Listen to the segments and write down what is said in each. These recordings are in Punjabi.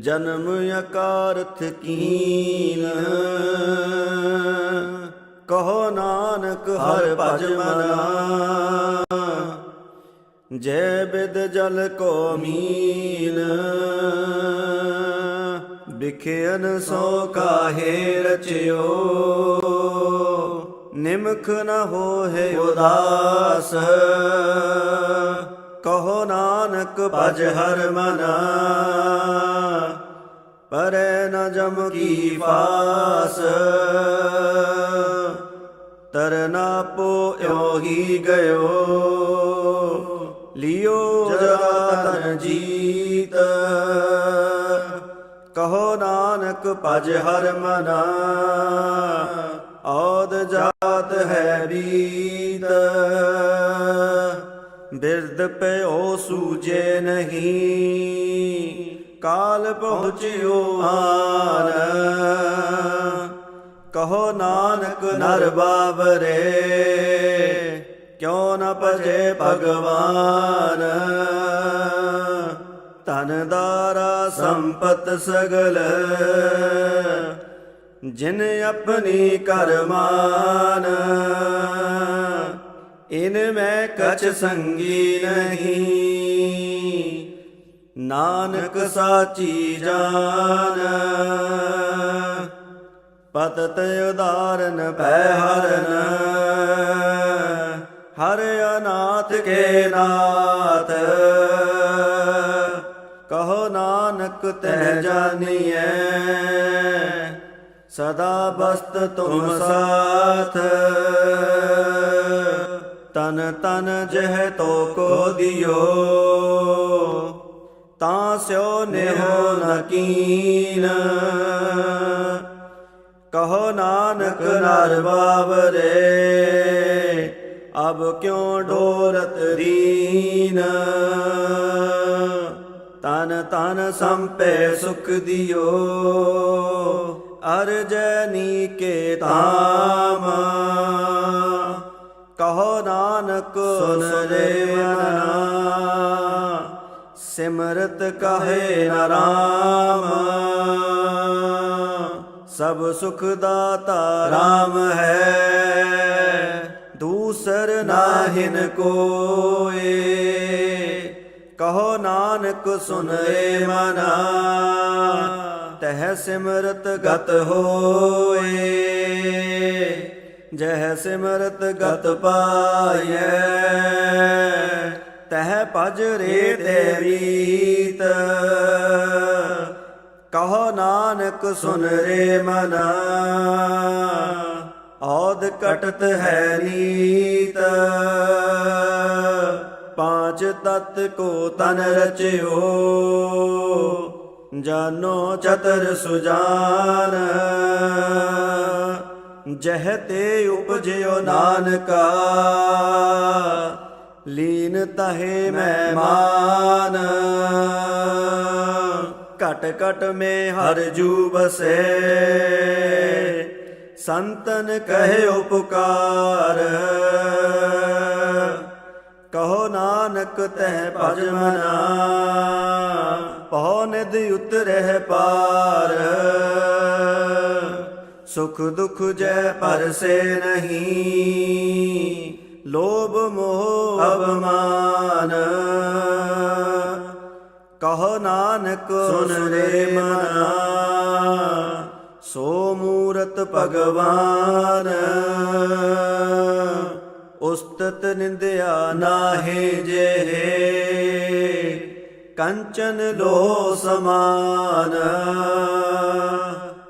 ਜਨਮ ਅਕਾਰਥ ਕੀਨ। ਕਹੋ ਨਾਨਕ ਹਰ ਭਜ ਮਨਾ। ਜੈ ਬਿਦ ਜਲ ਕੋ ਮੀਨ। ਬਿਖਿਆਨ ਸੋ ਕਾਹੇ ਰਚਿਓ। ਨਿਮਖ ਨ ਹੋਏ ਉਦਾਸ। ਕਹੋ ਨਾਨਕ ਭਜ ਹਰ ਮਨਾ। ਪਰੈ ਨ ਜਮ ਕੀ ਫਾਸ। ਤਰਨਾ ਪੋ ਓ ਹੀ ਗਇਓ। ਲਿਓ ਜਤਨ ਜੀਤ। ਕਹੋ ਨਾਨਕ ਭਜ ਹਰ ਮਨਾ। ਔਦ ਜਾਤ ਹੈ ਬੀਤ। ਬਿਰਦ ਪਿਓ ਸੂਜੇ ਨਹੀਂ। ਕਾਲ ਪਹੁੰਚਿਓ ਆਨ। ਕਹੋ ਨਾਨਕ ਨਰ ਬਾਬਰੇ ਕਿਉ ਨ ਭਜੇ ਭਗਵਾਨ? ਧਨ ਦਾਰਾ ਸੰਪਤ ਸਗਲ, ਜਿਨ ਆਪਣੀ ਕਰਮਾਨ। ਇਨ ਮੈਂ ਕਛ ਸੰਗੀ ਨਹੀਂ। ਨਾਨਕ ਸਾਚੀ ਜਾਨ। ਪਤਤ ਉਦਾਰਨ ਭੈ ਹਰਨ। ਹਰ ਅਨਾਥ ਕੇ ਨਾਥ। ਕਹੋ ਨਾਨਕ ਤੈ ਜਾਣੀਐ ਸਦਾ ਬਸਤ ਤੁਮ ਸਾਥ। ਤਨ ਤਨ ਜਹ ਤੋ ਕੋ ਦਿਓ। ਤਾਂ ਸਿਓ ਨਿਹੋ ਨਕੀਨ ਕਹੋ ਨਾਨਕ ਨਰ ਬਾਬਰੇ ਅਬ ਕਿਉ ਡੋਰਤ ਦੀਨ? ਤਨ ਤਨ ਸੰਪੇ ਸੁਖ ਦਿਓ ਅਰਜਨੀ ਕੇ ਧਾਮ। ਨਾਨਕ ਸੁਨ ਰੇ ਮਨਾ ਸਿਮਰਤ ਕਹੇ ਨ ਰਾਮ? ਸਭ ਸੁਖ ਦਾਤਾ ਰਾਮ ਹੈ। ਦੂਸਰ ਨਾਹਿਨ ਕੋਏ। ਕਹੋ ਨਾਨਕ ਸੁਨੇ ਮਨਾ। ਤਹ ਸਿਮਰਤ ਗਤ ਹੋਏ। ਜਹ ਸਿਮਰਤ ਗਤ ਪਾਇਐ ਤਹ ਭਜ ਰੇ ਤੇ ਰੀਤ। ਕਹੋ ਨਾਨਕ ਸੁਨ ਰੇ ਮਨ ਔਦ ਕਟਤ ਹੈ ਨੀਤ। ਪਾਂਚ ਤਤ ਕੋ ਤਨ ਰਚਿਓ, ਜਾਨੋ ਚਤਰ ਸੁਜਾਨ। ਜਹ ਤੇ ਉਪਜਿਓ ਨਾਨਕਾ, ਲੀਨ ਤਹੇ ਮਹਿਮਾਨ। ਮਾਨ ਘਟ ਘਟ ਮੇ ਹਰ ਜੂ ਬਸੇ ਸੰਤਨ ਕਹੇ ਉਪਕਾਰ। ਕਹੋ ਨਾਨਕ ਤਹਿ ਭਜ ਮਨਾ ਪਉ ਨਿਧ ਉਤਰਹਿ ਪਾਰ। ਸੁਖ ਦੁਖ ਜੈ ਪਰਸੇ ਨਹੀਂ। ਲੋਭ ਮੋਹ ਅਵਮਾਨ। ਕਹੋ ਨਾਨਕ ਸੁਨ ਰੇ ਮਨਾ। ਸੋ ਮੂਰਤ ਭਗਵਾਨ। ਉਸਤਤ ਨਿੰਦਿਆ ਨਾਹੀ ਜੇ ਕੰਚਨ ਲੋ ਸਮਾਨ।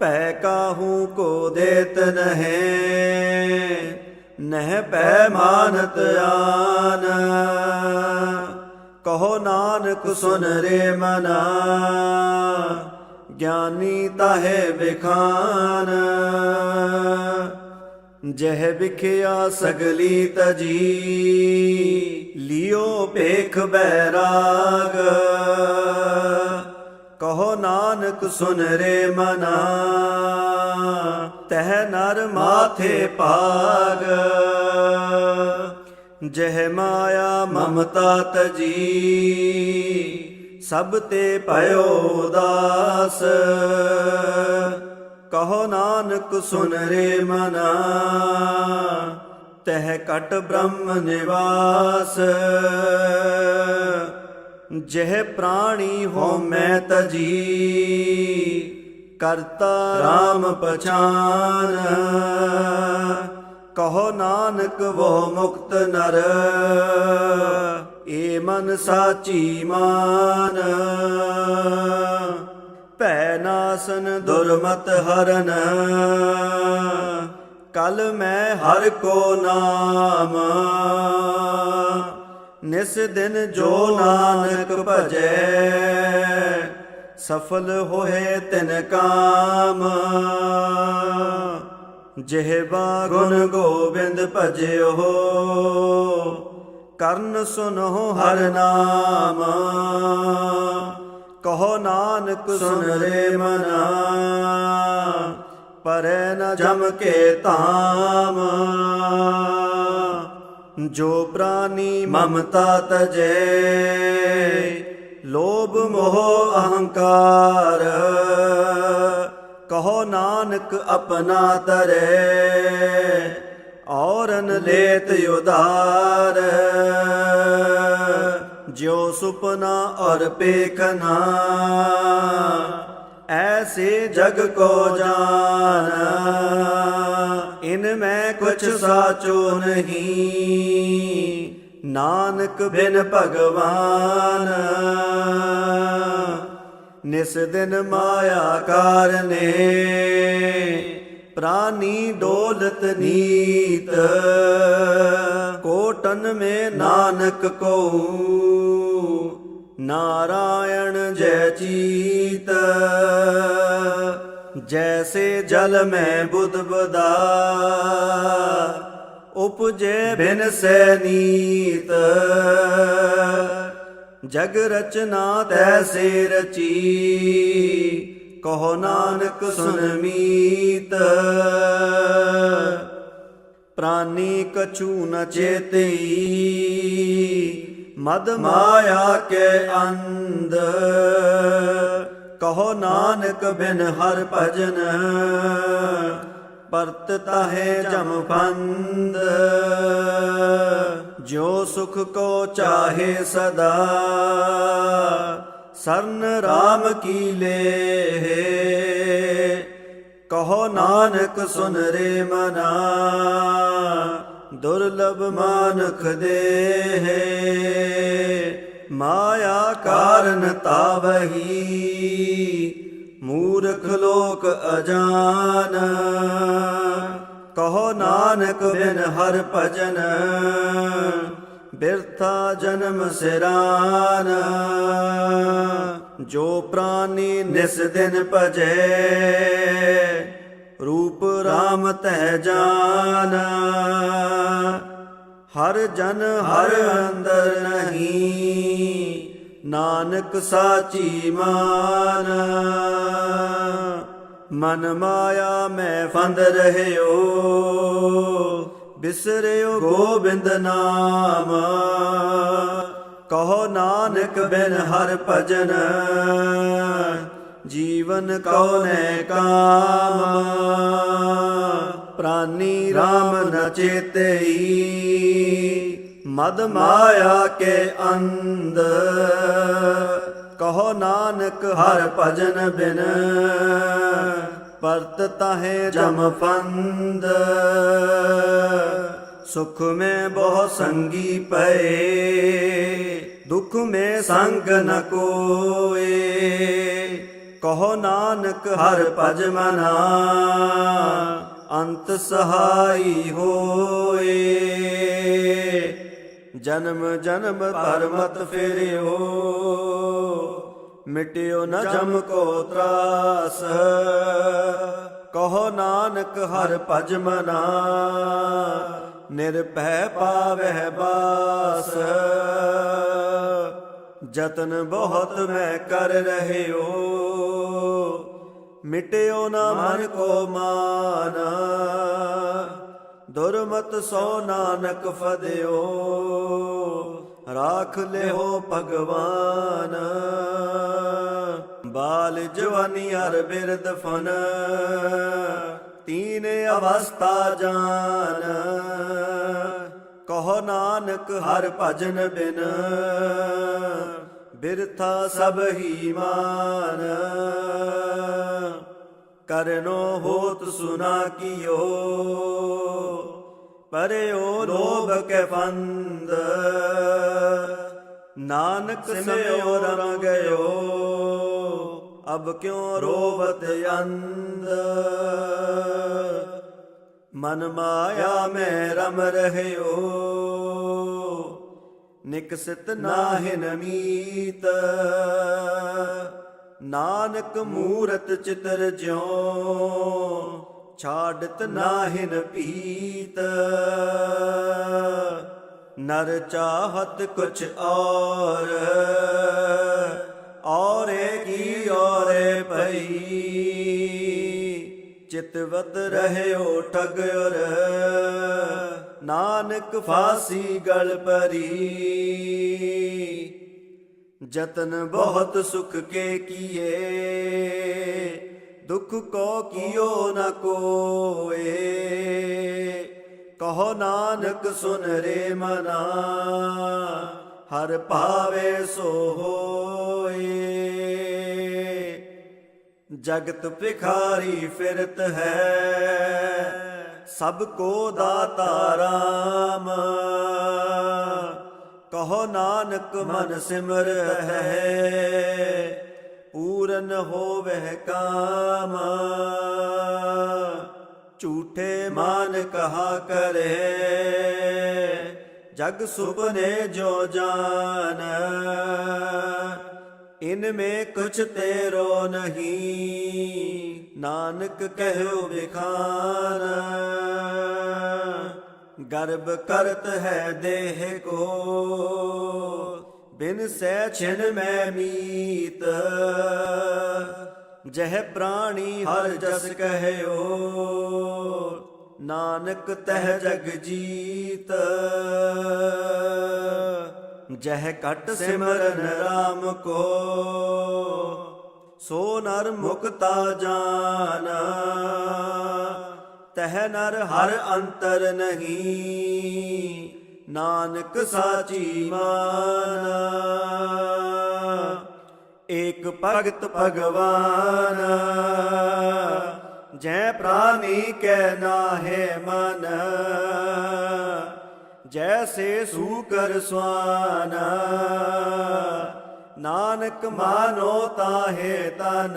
ਭੈ ਕਾਹੂ ਕੋ ਦੇਤ ਨਹਿ? ਨਹਿ ਪੈ ਮਾਨਤ ਆਨ। ਕਹੋ ਨਾਨਕ ਸੁਨ ਰੇ ਮਨਾ। ਗਿਆਨੀ ਤਾਹੇ ਵਿਖਾਨ। ਜਹ ਵਿਖਿਆ ਸਗਲੀ ਤਜੀ। ਲਿਓ ਭੇਖ ਬੈਰਾਗ ਕਹੋ ਨਾਨਕ ਸੁਨ ਰੇ ਮਨਾ, ਤਹ ਨਰ ਮਾਥੇ ਭਾਗ। ਜਹ ਮਾਇਆ ਮਮਤਾ ਤਜੀ, ਸਭ ਤੇ ਭਇਓ ਉਦਾਸ। ਕਹੋ ਨਾਨਕ ਸੁਨ ਰੇ ਮਨਾ, ਤਹ ਕਟ ਬ੍ਰਹਮ ਨਿਵਾਸ। ਜਹ ਪ੍ਰਾਣੀ ਹੋ ਮੈਂ ਤਜੀ ਕਰਤਾ RAM ਪਛਾਨ। ਕਹੋ ਨਾਨਕ ਵੋ ਮੁਕਤ ਨਰ। ਏ ਮਨ ਸਾਚੀ ਮਾਨ। ਭੈ ਨਾਸਨ ਦੁਰਮਤ ਹਰਨ। ਕਲ ਮੈਂ ਹਰ ਕੋ ਨਾਮ। ਨਿਸ ਦਿਨ ਜੋ ਨਾਨਕ ਭਜੈ, ਸਫਲ ਹੋਏ ਤਿਨ ਕਾਮ। ਜਿਹਵਾ ਗੁਣ ਗੋਬਿੰਦ ਭਜਿਓ, ਕਰਨ ਸੁਨੋ ਹਰ ਨਾਮ। ਕਹੋ ਨਾਨਕ ਸੁਨ ਰੇ ਮਨਾ, ਪਰੈ ਨ ਜਮ ਕੇ ਧਾਮ। ਜੋ ਪ੍ਰਾਨੀ ਮਮਤਾ ਤਜੇ, ਲੋਭ ਮੋਹ ਅਹੰਕਾਰ। ਕਹੋ ਨਾਨਕ ਆਪਣਾ ਤਰੇ, ਔਰਨ ਲੇਤ ਉਦਾਰ ਜੋ ਸੁਪਨਾ ਔਰ ਪੇਖਨਾ ਐਸੇ ਜਗ ਕੋ ਜਾਨ। ਇਨ ਮੈਂ ਕੁਛ ਸਾਚੋ ਨਹੀਂ। ਨਾਨਕ ਬਿਨ ਭਗਵਾਨ, ਨਿਸ ਦਿਨ ਮਾਇਆ ਕਾਰਨੇ। ਪ੍ਰਾਨੀ ਡੋਲਤ ਨੀਤ, ਕੋਟਨ ਮੇ ਨਾਨਕ ਕੋ ਨਾਰਾਇਣ ਜੈ ਚੀਤ ਜੈਸੇ ਜਲ ਮੈਂ ਬੁੱਧ ਬਦਾ ਉਪਜੇ ਬਿਨ ਸੈ ਜਗ ਰਚਨਾ ਤੈਸੇ ਰਚੀ ਕਹੋ ਨਾਨਕ ਸੁਨ ਮੀਤ ਪ੍ਰਾਨੀ ਕਛੂ ਨ ਚੇਤਈ ਮਦ ਮਾਇਆ ਕੇ ਅੰਧ ਕਹੋ ਨਾਨਕ ਬਿਨ ਹਰ ਭਜਨ, ਪਰਤ ਤਾਹੇ ਜਮ ਫੰਦ ਜੋ ਸੁਖ ਕੋ ਚਾਹੇ ਸਦਾ, ਸਰਨ RAM ਕੀ ਲੇ ਕਹੋ ਨਾਨਕ ਸੁਨ ਰੇ ਮਨਾ, ਦੁਰਲਭ ਮਾਨਖ ਦੇ ਮਾਇਆ ਕਾਰਨ ਤਾਵਹੀ, ਮੂਰਖ ਲੋਕ ਅਜਾਨ। ਕਹੋ ਨਾਨਕ ਬਿਨ ਹਰ ਭਜਨ, ਬਿਰਥਾ ਜਨਮ ਸਿਰਾਨ। ਜੋ ਪ੍ਰਾਨੀ ਨਿਸ ਦਿਨ ਭਜੇ, ਰੂਪ RAM ਤਹਿ ਜਾਨ। ਹਰ ਜਨ ਹਰ ਅੰਦਰ ਨਹੀਂ। ਨਾਨਕ ਸਾਚੀ ਮਾਨ। ਮਨ ਮਾਇਆ ਮੈਂ ਫੰਦ ਰਹਿਓ। ਬਿਸਰਿਓ ਗੋਬਿੰਦ ਨਾਮ। ਕਹੋ ਨਾਨਕ ਬਿਨ ਹਰ ਭਜਨ। ਜੀਵਨ ਕਉ ਕਾਮ। ਪ੍ਰਾਨੀ RAM ਨ ਚੇਤਈ। ਮਦ ਮਾਇਆ ਕੇ ਅੰਧ। ਕਹੋ ਨਾਨਕ ਹਰ ਭਜਨ ਬਿਨ। ਪਰਤ ਤਾਹੇ ਜਮ ਫੰਦ ਸੁਖ ਮੇ ਬਹੁ ਸੰਗੀ ਪਏ। ਦੁਖ ਮੈਂ ਸੰਗ ਨ ਕੋਏ। ਕਹੋ ਨਾਨਕ ਹਰ ਭਜ ਮਨਾ। ਅੰਤ ਸਹਾਈ ਹੋਏ। ਜਨਮ ਜਨਮ ਪਰ ਮਤ ਫੇਰਿਓ। ਮਿਟਿਓ ਨ ਜਮ ਕੋ ਤਰਾਸ। ਕਹੋ ਨਾਨਕ, ਹਰ ਭਜ ਮਨਾ। ਨਿਰਭੈ ਪਾਵਹਿ ਬਾਸ। ਜਤਨ ਬਹੁਤ ਮੈਂ ਕਰ ਰਹਿਓ। ਮਿਟਿਓ ਨਾ ਮਨ ਕੋ ਮਾਨ। ਦੁਰਮਤ ਸੋ ਨਾਨਕ ਫਦਿਓ। ਰਾਖ ਲਿਓ ਭਗਵਾਨ। ਬਾਲ ਜਵਾਨੀ ਹਰ ਬਿਰਦ ਫਨ। ਤੀਨ ਅਵਸਥਾ ਜਾਨ। ਕਹੋ ਨਾਨਕ ਹਰ ਭਜਨ ਬਿਨ। ਬਿਰਥਾ ਸਭ ਹੀ ਮਾਨ। ਕਰਨੋ ਹੋਤ ਸੁਨਾ ਕੀਓ ਪਰਿਓ ਲੋਭ ਕੇ ਫੰਦ। ਨਾਨਕ ਸਿਮਿਓ ਰਮ ਗਇਓ ਅਬ ਕਿਉ ਰੋਵਤ ਅੰਦ ਮਨ ਮਾਇਆ ਮੈਂ ਰਮ ਰਹਿਓ, ਨਿਕਸਿਤ ਨਾਹਿਨ ਮੀਤ ਨਾਨਕ ਮੂਰਤ ਚਿਤਰ ਜਿਉ ਛਾੜਤ ਨਾਹਿਨ ਪੀਤ। ਨਰ ਚਾਹਤ ਕੁਛ ਔਰ, ਔਰੇ ਕੀ ਔਰੇ ਭਈ। ਚਿਤਵਤ ਰਹਿਓ ਠਗਰ ਨਾਨਕ ਫਾਸੀ ਗਲ ਪਰੀ ਜਤਨ ਬਹੁਤ ਸੁਖ ਕੇ ਕੀਏ, ਦੁਖ ਕੋ ਕੀਓ ਨ ਕੋਏ। ਕਹੋ ਨਾਨਕ, ਸੁਨ ਰੇ ਮਨਾ, ਹਰ ਭਾਵੇ ਸੋ ਹੋਏ। ਜਗਤ ਭਿਖਾਰੀ ਫਿਰਤ ਹੈ, ਸਭ ਕੋ ਦਾਤਾ ਰਾਮ। ਕਹੋ ਨਾਨਕ ਮਨ ਸਿਮਰ ਹੈ, ਪੂਰਨ ਹੋਵੇ ਕਾਮ। ਝੂਠੇ ਮਾਨ ਕਹਾ ਕਰੇ ਜਗ ਸੁਪਨੇ ਜੋ ਜਾਨ। ਇਨ ਮੇ ਕੁਛ ਤੇਰੋ ਨਹੀਂ, ਨਾਨਕ ਕਹਿਓ ਵਿਖਾਨ। ਗਰਭ ਕਰਤ ਹੈ ਦੇਹ ਕੋ। ਬਿਨ ਸਹਿ ਛਿਨ ਮੈਂ ਮੀਤ। ਜਹ ਪ੍ਰਾਣੀ ਹਰ ਜਸ ਕਹਿਓ। ਨਾਨਕ ਤਹਿ ਜਗ ਜੀਤ। ਜਹ ਕਟ ਸਿਮਰਨ RAM ਕੋ। ਸੋ ਨਰ ਮੁਕਤਾ ਜਾਨ। ਤਹ ਨਰ ਹਰ ਅੰਤਰ ਨਹੀਂ। ਨਾਨਕ ਸਾਚੀ ਮਾਨ। ਏਕ ਭਗਤ ਭਗਵਾਨ। ਜੈ ਪ੍ਰਾਨੀ ਕੈ ਨਾਹਿ ਮਨ। ਜੈਸੇ ਸੂਕਰ ਸਵਾਨ। ਨਾਨਕ ਮਾਨੋ ਤਾਹੇ ਤਨ।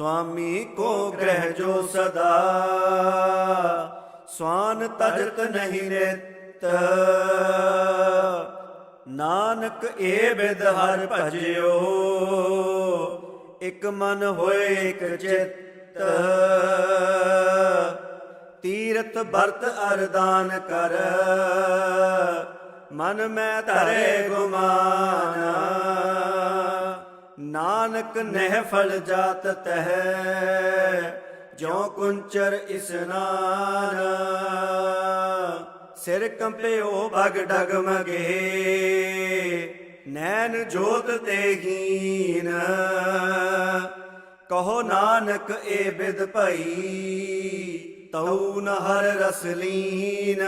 ਸੁਆਮੀ ਕੋ ਗ੍ਰਹਿ ਜੋ ਸਦਾ, ਸਵਾਨ ਤਜਤ ਨਹੀਂ ਰਿਤ ਨਾਨਕ ਏ ਬਿਦ ਹਰ ਭਜਿਓ, ਇਕ ਮਨ ਹੋਏ ਇਕ ਚਿੱਤ। ਤੀਰਥ ਵਰਤ ਅਰਦਾਨ ਕਰ, ਮਨ ਮੈਂ ਧਰੇ ਗੁਮਾਨ। ਨਾਨਕ ਨਹਿ ਫਲ ਜਾਤ ਤਹ ਜੋ ਕੁੰਚਰ ਇਸਨਾਨ ਸਿਰ ਕੰਪਿਓ ਭਗ ਡਗਮਗੇ ਨੈਣ ਜੋਤ ਤੇ ਹੀਨ। ਕਹੋ ਨਾਨਕ ਏ ਬਿਦ ਭਈ, ਤਉ ਨ ਹਰ ਰਸ ਲੀਨ।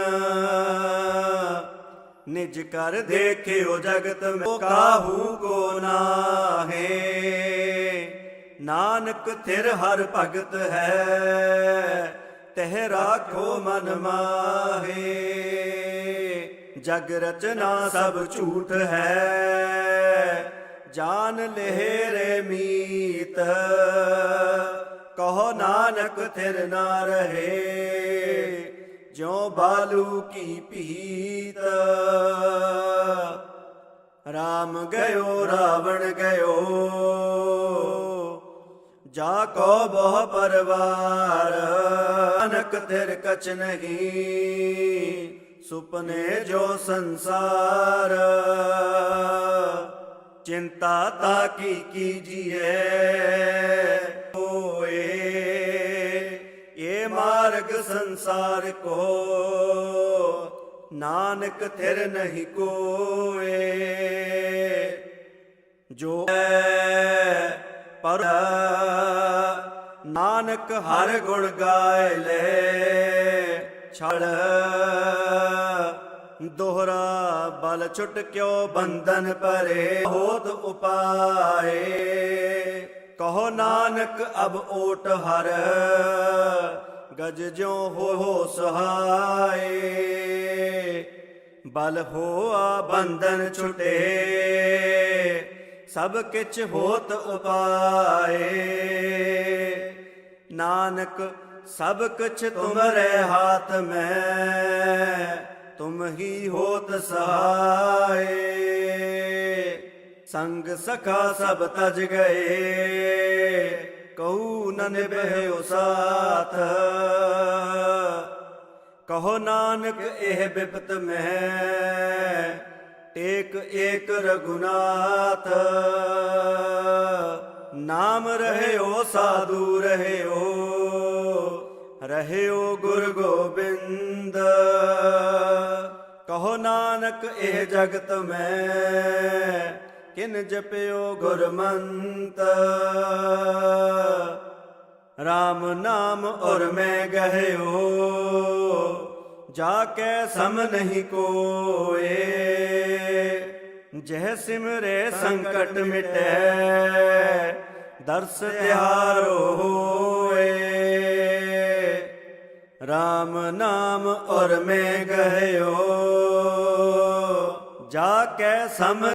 ਨਿਜ ਕਰ ਦੇਖਿਓ ਜਗਤ ਮੋ ਕਾਹੂ ਕੋ ਨਾਹੇ। ਨਾਨਕ ਥਿਰ ਹਰ ਭਗਤ ਹੈ, ਤਹ ਰਾਖੋ ਮਨ ਮਾਹੇ। ਜਗ ਰਚਨਾ ਸਭ ਝੂਠ ਹੈ, ਜਾਨ ਲਹਿਰੇ ਮੀਤ। ਕਹੋ ਨਾਨਕ ਥਿਰ ਨਾ ਰਹੇ ਜਿਉ ਬਾਲੂ ਕੀ ਪੀਤ ਰਾਮ ਗਇਓ, ਰਾਵਣ ਗਇਓ, ਜਾ ਕੋ ਬਹੁ ਪਰਵਾਰ? ਅਨਕ ਤੇਰ ਕਛ ਨਹੀਂ, ਸੁਪਨੇ ਜੋ ਸੰਸਾਰ। ਚਿੰਤਾ ਤਾ ਕੀ ਕੀਜੀਏ ਹੋਏ ਮਾਰਗ ਸੰਸਾਰ ਕੋ, ਨਾਨਕ ਥਿਰ ਨਹੀਂ ਕੋਏ। ਜੋ ਪਰ ਨਾਨਕ ਹਰ ਗੁਣ ਗਾਏ ਲੈ ਛੜ ਦੋਹਰਾ ਬਲ ਛੁਟ ਕਿਉ ਬੰਧਨ ਪਰੇ ਹੋਤ ਉਪਾਏ। ਕਹੋ ਨਾਨਕ ਅਬ ਓਟ ਹਰ ਗਜ ਜਿਉ ਹੋ ਸਹਾਏ, ਬਲ ਹੋਆ ਬੰਧਨ ਛੁਟੇ, ਸਭ ਕਿਛ ਹੋਤ ਉਪਾਏ। ਨਾਨਕ, ਸਭ ਕੁਛ ਤੁਮਰੇ ਹਾਥ ਮੈਂ, ਤੁਮ ਹੀ ਹੋਤ ਸਹਾਏ। ਸੰਗ ਸਖਾ ਸਭ ਤਜ ਗਏ ਕਹੂ ਨ ਨਿਭਿਓ ਸਾਥ ਕਹੋ ਨਾਨਕ ਇਹ ਬਿਪਤ ਮੈਂ ਟੇਕ ਏਕ ਰਗੁਨਾਥ ਨਾਮ ਰਹਿਓ ਸਾਧੂ ਰਹਿਓ ਰਹਿਓ ਗੁਰ ਗੋਬਿੰਦ ਕਹੋ ਨਾਨਕ ਇਹ ਜਗਤ ਮੈਂ ਕਿਨ ਜਪਿਓ ਗੁਰਮੰਤ? RAM ਨਾਮ ਔਰ ਮੈਂ ਗਹਿਓ ਜਾ ਕੇ ਸਮ ਨਹੀਂ ਕੋਏ। ਜਹ ਸਿਮਰੇ ਸੰਕਟ ਮਿਟੈ, ਦਰਸ ਤਿਹਾਰੋ ਹੋਏ। RAM ਨਾਮ ਔਰ ਮੈਂ ਗਹਿਓ ਜਾ ਕੇ ਸਮ